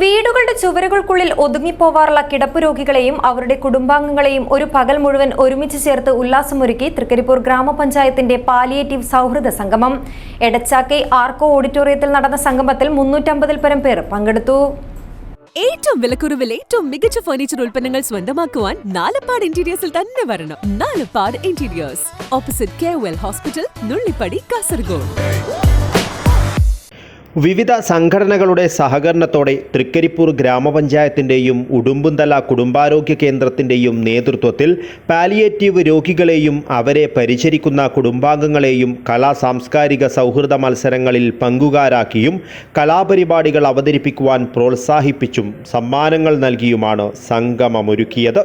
വീടുകളുടെ ചുവരുകൾക്കുള്ളിൽ ഒതുങ്ങിപ്പോവാറുള്ള കിടപ്പ് രോഗികളെയും അവരുടെ കുടുംബാംഗങ്ങളെയും ഒരു പകൽ മുഴുവൻ ഒരുമിച്ച് ചേർത്ത് ഉല്ലാസമൊരുക്കി തൃക്കരിപ്പൂർ ഗ്രാമപഞ്ചായത്തിന്റെ പാലിയേറ്റീവ് സൗഹൃദ സംഗമം. എടച്ചാക്കൈ ആർക്കോ ഓഡിറ്റോറിയത്തിൽ നടന്ന സംഗമത്തിൽ മുന്നൂറ്റമ്പതിൽ പരം പേർ പങ്കെടുത്തു. ഏറ്റവും വിലക്കുറവിൽ ഏറ്റവും മികച്ച ഫർണിച്ചർ ഉൽപ്പന്നങ്ങൾ സ്വന്തമാക്കുവാൻ നാലപ്പാട് ഇന്റീരിയേഴ്സിൽ തന്നെ വരണം. Nalappad interiors opposite K hospital Nullippady Kasaragod വിവിധ സംഘടനകളുടെ സഹകരണത്തോടെ തൃക്കരിപ്പൂർ ഗ്രാമപഞ്ചായത്തിന്റെയും ഉടുമ്പുന്തല കുടുംബാരോഗ്യ കേന്ദ്രത്തിന്റെയും നേതൃത്വത്തിൽ പാലിയേറ്റീവ് രോഗികളെയും അവരെ പരിചരിക്കുന്ന കുടുംബാംഗങ്ങളെയും കലാ സാംസ്കാരിക സൗഹൃദ മത്സരങ്ങളിൽ പങ്കുകാരാക്കിയും കലാപരിപാടികൾ അവതരിപ്പിക്കുവാൻ പ്രോത്സാഹിപ്പിച്ചും സമ്മാനങ്ങൾ നൽകിയുമാണ് സംഗമമൊരുക്കിയത്.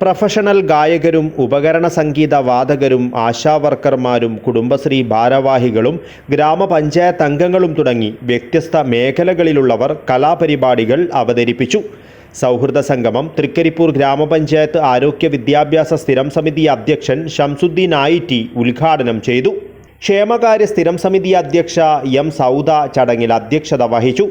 പ്രൊഫഷണൽ ഗായകരും ഉപകരണ സംഗീത വാദകരും ആശാവർക്കർമാരും കുടുംബശ്രീ ഭാരവാഹികളും ഗ്രാമപഞ്ചായത്ത് അംഗങ്ങളും തുടങ്ങി വ്യത്യസ്ത മേഖലകളിലുള്ളവർ കലാപരിപാടികൾ അവതരിപ്പിച്ചു. സൗഹൃദ സംഗമം തൃക്കരിപ്പൂർ ഗ്രാമപഞ്ചായത്ത് ആരോഗ്യ വിദ്യാഭ്യാസ സ്ഥിരം സമിതി അധ്യക്ഷൻ ഷംസുദ്ദീൻ ആയിറ്റി ഉദ്ഘാടനം ചെയ്തു. ക്ഷേമകാര്യ സ്ഥിരം സമിതി അധ്യക്ഷ എം സൗദ ചടങ്ങിൽ അധ്യക്ഷത വഹിച്ചു.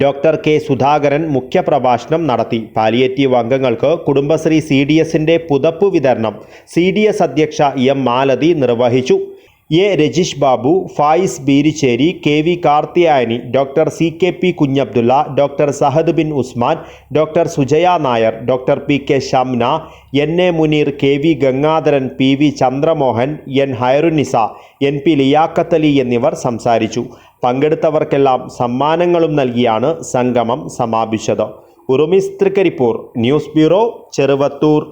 ഡോക്ടർ കെ സുധാകരൻ മുഖ്യപ്രഭാഷണം നടത്തി. പാലിയേറ്റീവ് അംഗങ്ങൾക്ക് കുടുംബശ്രീ സി ഡി എസിന്റെ പുതപ്പ് വിതരണം. സി ഡി എസ് അധ്യക്ഷ എം മാലതി നിർവഹിച്ചു. A. Rajeesh Babu Fayis Beericheri K. V. Karthiyayani doctor C. K. P. Kunhabdulla doctor Sahad Bin Usman doctor Sujaya Nair doctor P. K. Shamna N. A. Muneer K. V. Gangadharan P. V. Chandramohan N. Hairunisa N. P. Liyakathali എന്നിവർ സംസാരിച്ചു. പങ്കെടുത്തവർക്കെല്ലാം സമ്മാനങ്ങളും നൽകിയാണ് സംഗമം സമാപിച്ചത്. Urumis Trikaripur news bureau Cheruvathur.